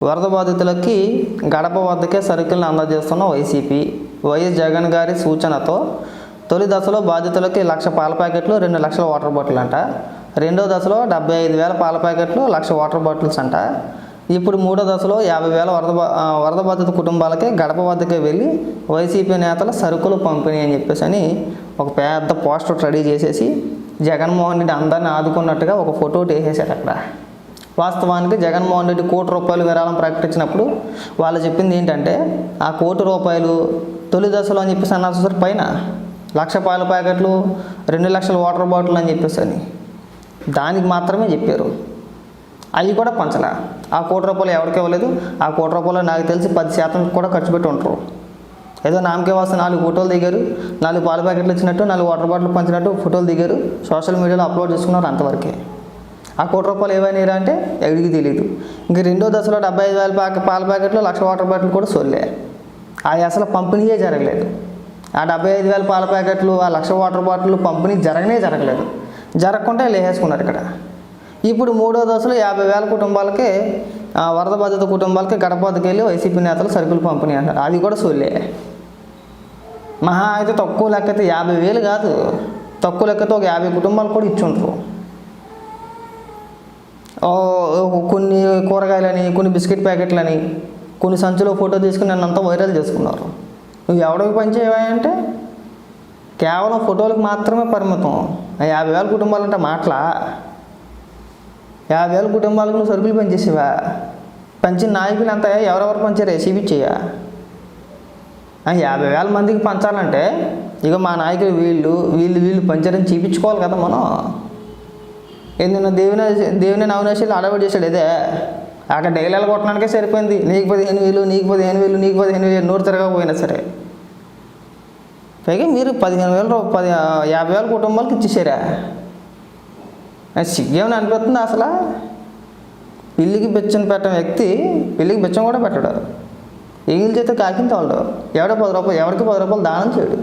వరద బాధితులకి గడప వద్దకే సరుకులను అందజేస్తున్న వైసీపీ. వైఎస్ జగన్ గారి సూచనతో తొలి దశలో బాధితులకి లక్ష పాల ప్యాకెట్లు రెండు లక్షల వాటర్ బాటిల్ అంట రెండో దశలో డెబ్బై ఐదు వేల పాల ప్యాకెట్లు లక్ష వాటర్ బాటిల్స్ అంట ఇప్పుడు మూడో దశలో యాభై వేల వరద బా- వరద బాధిత కుటుంబాలకి గడప వద్దకే వెళ్ళి వైసీపీ నేతల సరుకులు పంపిణీ అని చెప్పేసి అని ఒక పెద్ద పోస్టర్ రెడీ చేసేసి జగన్మోహన్ రెడ్డి అందరిని ఆదుకున్నట్టుగా ఒక ఫోటో వేసేసారు అక్కడ వాస్తవానికి జగన్మోహన్ రెడ్డి కోటి రూపాయలు విరాళం ప్రకటించినప్పుడు వాళ్ళు చెప్పింది ఏంటంటే ఆ కోటి రూపాయలు తొలి దశలో అని చెప్పేసి అన్నారు సార్ పైన. లక్ష పాల ప్యాకెట్లు రెండు లక్షల వాటర్ బాటిల్ అని చెప్పేసి అని. దానికి మాత్రమే చెప్పారు. అవి కూడా పంచలే. ఆ కోటి రూపాయలు ఎవరికి ఇవ్వలేదు? ఆ కోటి రూపాయలు నాకు తెలిసి పది శాతం కూడా ఖర్చు పెట్టి ఉంటారు ఏదో నామకే వాస్తే నాలుగు ఫోటోలు దిగారు నాలుగు పాల ప్యాకెట్లు ఇచ్చినట్టు నాలుగు వాటర్ బాటిల్ పంచినట్టు ఫోటోలు దిగారు సోషల్ మీడియాలో అప్లోడ్ చేసుకున్నారు అంతవరకే. ఆ కోటి రూపాయలు ఏమైనా అంటే ఎవరికి తెలియదు ఇంక రెండో దశలో డెబ్బై ఐదు వేల ప్యాకెట్ పాల ప్యాకెట్లు లక్ష వాటర్ బాటిల్ కూడా సొల్లే అది అసలు పంపిణీయే జరగలేదు. ఆ డెబ్బై ఐదు వేల పాల ప్యాకెట్లు ఆ లక్ష వాటర్ బాటిల్ పంపిణీ జరగనే జరగలేదు. జరగకుండా లేహేసుకున్నారు ఇక్కడ. ఇప్పుడు మూడో దశలో యాభై వేల కుటుంబాలకి ఆ, వరద బాధిత కుటుంబాలకి గడపదకి వెళ్ళి వైసీపీ నేతలు సరుకులు పంపిణీ అంటారు అది కూడా సొల్లే మహా అయితే తక్కువ లెక్కైతే యాభై వేలు కాదు. తక్కువ లెక్కతో ఒక యాభై కుటుంబాలు కూడా ఇచ్చుంటారు కొన్ని కూరగాయలని కొన్ని బిస్కెట్ ప్యాకెట్లని కొన్ని సంచులో ఫోటో తీసుకుని నన్ను అంతా వైరల్ చేసుకున్నారు. నువ్వు ఎవడికి పనిచేయవా అంటే కేవలం ఫోటోలకు మాత్రమే పరిమితం. యాభై వేల కుటుంబాలంటే మాటలా? యాభై వేల కుటుంబాలకు నువ్వు సరుకులు పనిచేసేవా పంచిన నాయకులు అంతా ఎవరెవరు పంచారు? చూపించేయా యాభై వేల మందికి పంచాలంటే ఇక మా నాయకులు వీళ్ళు వీళ్ళు వీళ్ళు పంచారని చూపించుకోవాలి కదా మనం. ఏంటన్నా దేవుని దేవుని నవనేశాలు అలవాటు చేశాడు? ఇదే అక్కడ డైలాగ్ కొట్టడానికే సరిపోయింది. నీకు పదిహేను వేలు నీకు పదిహేను వేలు నీకు పదిహేను వేలు నూరు తిరగకపోయినా సరే. పైగా మీరు పదిహేను వేల పది యాభై వేల కుటుంబాలకు ఇచ్చేసారా సిగ్గేమని అనిపిస్తుంది అసలు? పిల్లికి బెచ్చని పెట్టిన వ్యక్తి పిల్లికి బెచ్చం కూడా పెట్టడు. ఎంగిల్ చేస్తే కాకింత వాళ్ళు ఎవడ పది రూపాయలు ఎవరికి పది రూపాయలు దానం చేయడు.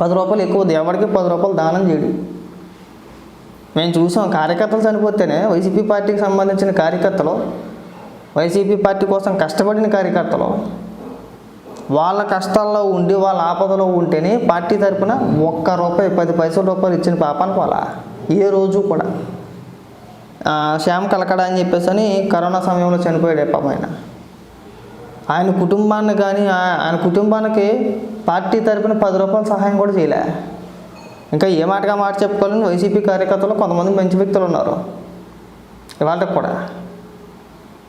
పది రూపాయలు ఎక్కువ ఎవరికి పది రూపాయలు దానం చేయడు. మేము చూసాం కార్యకర్తలు చనిపోతేనే వైసీపీ పార్టీకి సంబంధించిన కార్యకర్తలు వైసీపీ పార్టీ కోసం కష్టపడిన కార్యకర్తలు వాళ్ళ కష్టాల్లో ఉండి వాళ్ళ ఆపదలో ఉంటేనే పార్టీ తరపున ఒక్క రూపాయి పది పైసల రూపాయలు ఇచ్చిన పాపానికి వాళ్ళ ఏ రోజు కూడా. శ్యామ్ కలకడ అని చెప్పేసి అని కరోనా సమయంలో చనిపోయాడు పాప ఆయన. ఆయన కుటుంబాన్ని కానీ ఆ- ఆయన కుటుంబానికి పార్టీ తరపున పది రూపాయల సహాయం కూడా చేయలే. ఇంకా ఏ మాటగా మాట చెప్పుకోవాలని వైసీపీ కార్యకర్తలు కొంతమంది మంచి వ్యక్తులు ఉన్నారు. ఇవాళకి కూడా.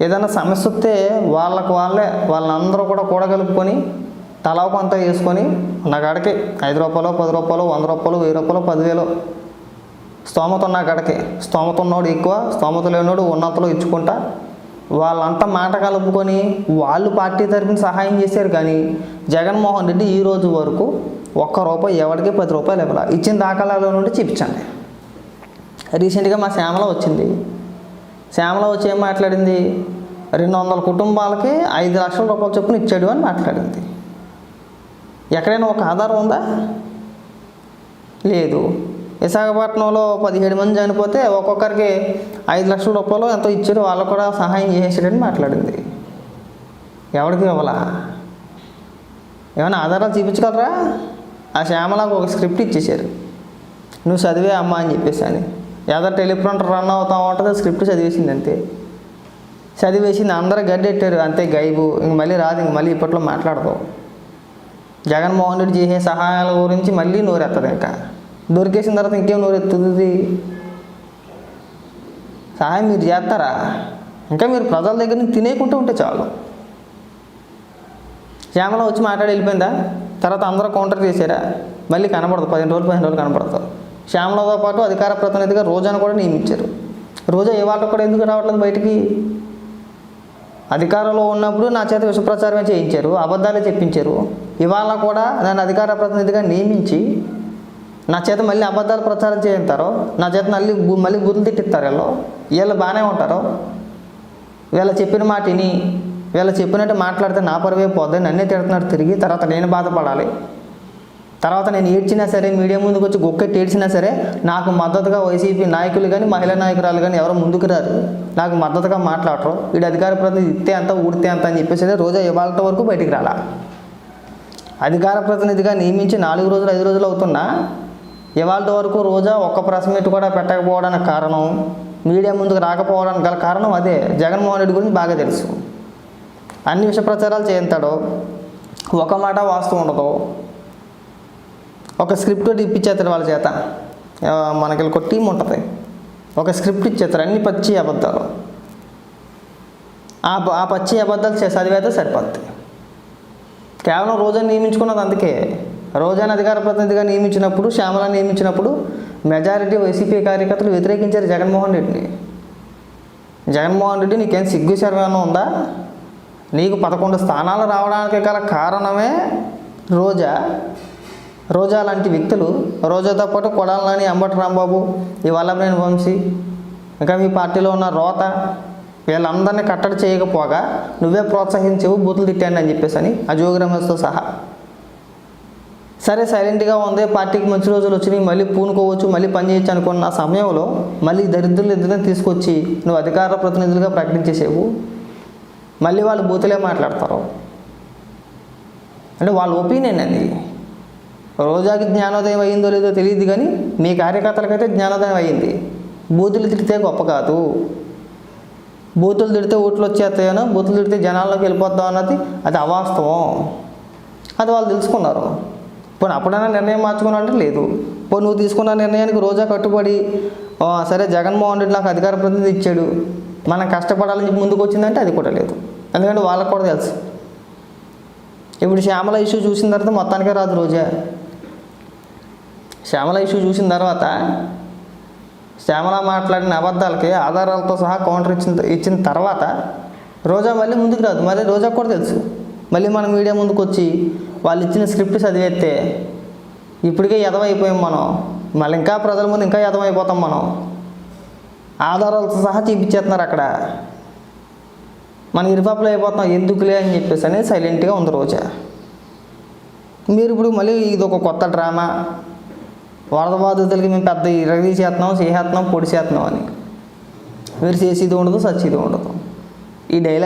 ఏదైనా సమస్య వస్తే వాళ్ళకు వాళ్ళే వాళ్ళందరూ కూడా కూడగలుపుకొని తలా కొంత వేసుకొని నా కాడికి ఐదు రూపాయలు పది రూపాయలు వంద రూపాయలు వెయ్యి రూపాయలు పదివేలు స్తోమత ఉన్న కాడికి స్తోమత ఉన్నోడు ఎక్కువ స్తోమత లేనోడు ఉన్నంతలో ఇచ్చుకుంటా వాళ్ళంతా మాట కలుపుకొని వాళ్ళు పార్టీ తరఫున సహాయం చేశారు కానీ జగన్మోహన్ రెడ్డి ఈ రోజు వరకు ఒక్క రూపాయి ఎవరికి? పది రూపాయలు ఇవ్వాలి? ఇచ్చిన దాఖలాల నుండి చూపించండి. రీసెంట్గా మా శ్యామల వచ్చింది. శ్యామల వచ్చి ఏం మాట్లాడింది? రెండు వందల కుటుంబాలకి ఐదు లక్షల రూపాయలు చొప్పున ఇచ్చాడు అని మాట్లాడింది. ఎక్కడైనా ఒక ఆధారం ఉందా? లేదు. విశాఖపట్నంలో పదిహేడు మంది చనిపోతే ఒక్కొక్కరికి ఐదు లక్షల రూపాయలు ఎంతో ఇచ్చారు వాళ్ళకు కూడా సహాయం చేసేసాడని మాట్లాడింది. ఎవరికి ఇవ్వాలా? ఏమైనా ఆధారాలు చూపించగలరా? ఆ శ్యామలకు ఒక స్క్రిప్ట్ ఇచ్చేసారు నువ్వు చదివే అమ్మ అని చెప్పేసి అని. ఏదో టెలిప్రాంటర్ రన్ అవుతా ఉంటుంది స్క్రిప్ట్ చదివేసింది అంతే. చదివేసింది అందరూ గడ్డెట్టారు అంతే గైబు ఇంక మళ్ళీ రాదు ఇంక మళ్ళీ ఇప్పట్లో మాట్లాడతావు. జగన్మోహన్ రెడ్డి చేసే సహాయాల గురించి మళ్ళీ నోరెత్తదు ఇంకా. దొరికేసిన తర్వాత ఇంకేం నోరెత్తుతుంది సహాయం మీరు చేస్తారా? ఇంకా మీరు ప్రజల దగ్గర నుంచి తినేకుంటూ ఉంటే చాలు. శ్యామల వచ్చి మాట్లాడి వెళ్ళిపోయిందా? తర్వాత అందరూ కౌంటర్ చేశారా? మళ్ళీ కనపడదు పదిహేను రోజులు పదిహేను రోజులు కనపడదు శ్యామలతో పాటు అధికార ప్రతినిధిగా రోజాను కూడా నియమించారు. రోజా ఇవాళ కూడా ఎందుకు రావట్లేదు బయటికి? అధికారంలో ఉన్నప్పుడు నా చేత విషప్రచారమే చేయించారు అబద్ధాలే చెప్పించారు. ఇవాళ కూడా నన్ను అధికార ప్రతినిధిగా నియమించి నా చేత మళ్ళీ అబద్ధాలు ప్రచారం చేయిస్తారు నా చేత మళ్ళీ మళ్ళీ గుర్తు తిట్టిస్తారు వీళ్ళు వీళ్ళు బాగానే ఉంటారు. వీళ్ళ చెప్పిన మాటిని వీళ్ళ చెప్పినట్టు మాట్లాడితే నా పరువే పోద్ది నన్నే తిడుతున్నారు. తిరిగి తర్వాత నేను బాధపడాలి. తర్వాత నేను ఏడ్చినా సరే మీడియా ముందుకు వచ్చి గొక్కెట్టి ఏడ్చినా సరే నాకు మద్దతుగా వైసీపీ నాయకులు కానీ మహిళా నాయకురాలు కానీ ఎవరు ముందుకు రారు. నాకు మద్దతుగా మాట్లాడరు. వీడు అధికార ప్రతినిధి ఇస్తే అంత ఊడితే అంత అని చెప్పేసి రోజా ఇవాళ వరకు బయటికి రాలా. అధికార ప్రతినిధిగా నియమించి నాలుగు రోజులు ఐదు రోజులు అవుతున్నా ఇవాళ వరకు రోజా ఒక్క ప్రెస్ మీట్ కూడా పెట్టకపోవడానికి కారణం మీడియా ముందుకు రాకపోవడానికి గల కారణం అదే. జగన్మోహన్ రెడ్డి గురించి బాగా తెలుసు. అన్ని విష ప్రచారాలు చేస్తాడు ఒక మాట వాస్తవం ఉండదు ఒక స్క్రిప్ట్ ఒకటి వాళ్ళ చేత. మనకి ఒక టీం ఉంటుంది. ఒక స్క్రిప్ట్ ఇచ్చేస్తారు అన్ని పచ్చి అబద్ధాలు. ఆ ఆ పచ్చి అబద్ధాలు చే- చదివేస్తే సరిపోద్ది. కేవలం రోజా నియమించుకున్నది అందుకే. రోజాని అధికార ప్రతినిధిగా నియమించినప్పుడు శ్యామల నియమించినప్పుడు మెజారిటీ వైసీపీ కార్యకర్తలు వ్యతిరేకించారు జగన్మోహన్ రెడ్డిని. జగన్మోహన్ రెడ్డి నీకేం సిగ్గు శర్మేమన్నా ఉందా? నీకు పదకొండు స్థానాలు రావడానికి గల కారణమే రోజా. రోజా లాంటి వ్యక్తులు రోజాతో పాటు కొడాలని అంబటి రాంబాబు ఈ వల్లభనేని వంశీ ఇంకా మీ పార్టీలో ఉన్న రోత వీళ్ళందరినీ కట్టడి చేయకపోగా నువ్వే ప్రోత్సహించవు బూతులు తిట్టాను అని చెప్పేసి అని ఆ జోగి సహా. సరే సైలెంట్గా ఉంది. పార్టీకి మంచి రోజులు వచ్చినాయి. మళ్ళీ పూనుకోవచ్చు మళ్ళీ పని చేయొచ్చు అనుకున్న సమయంలో మళ్ళీ దరిద్రులు ఇద్దరిని తీసుకొచ్చి నువ్వు అధికార ప్రతినిధులుగా ప్రకటించేసేవు. మళ్ళీ వాళ్ళు బూతులే మాట్లాడతారు. అంటే వాళ్ళ ఒపీనియన్ అది. రోజాకి జ్ఞానోదయం అయ్యిందో లేదో తెలియదు కానీ మీ కార్యకర్తలకైతే జ్ఞానోదయం అయ్యింది బూతులు తిడితే గొప్ప కాదు. బూతులు తిడితే ఓట్లు వచ్చేస్తాయనో బూతులు తిడితే జనాల్లోకి వెళ్ళిపోద్దాం అన్నది అది అవాస్తవం. అది వాళ్ళు తెలుసుకున్నారు. పోనీ అప్పుడైనా నిర్ణయం మార్చుకున్నారంటే లేదు. పోనీ నువ్వు తీసుకున్న నిర్ణయానికి రోజా కట్టుబడి సరే జగన్మోహన్ రెడ్డి నాకు అధికార ప్రతినిధి ఇచ్చాడు. మనం కష్టపడాలని ముందుకు వచ్చిందంటే అది కూడా లేదు. ఎందుకంటే వాళ్ళకు కూడా తెలుసు. ఇప్పుడు శ్యామల ఇష్యూ చూసిన తర్వాత మొత్తానికే రాదు రోజా. శ్యామల ఇష్యూ చూసిన తర్వాత శ్యామల మాట్లాడిన అబద్ధాలకి ఆధారాలతో సహా కౌంటర్ ఇచ్చిన ఇచ్చిన తర్వాత రోజా మళ్ళీ ముందుకు రాదు. మళ్ళీ రోజా కూడా తెలుసు. మళ్ళీ మనం మీడియా ముందుకు వచ్చి వాళ్ళు ఇచ్చిన స్క్రిప్ట్ చదివేస్తే ఇప్పటికే ఎదవైపోయాం మనం. మళ్ళీ ఇంకా ప్రజల ముందు ఇంకా ఎదవైపోతాం మనం. ఆధారాలతో సహా చూపించేస్తున్నారు అక్కడ. మనం ఇరుపాపలు అయిపోతున్నాం ఎందుకులే అని చెప్పేసి అనేది సైలెంట్గా ఉంది రోజా. మీరు ఇప్పుడు మళ్ళీ ఇది ఒక కొత్త డ్రామా. వరద బాధితులకి మేము పెద్ద రగీ చేస్తున్నాం చేసేస్తున్నాం పొడి చేస్తున్నాం అని. మీరు చేసేది ఉండదు సచ్చేది ఉండదు. ఈ డైలాగ్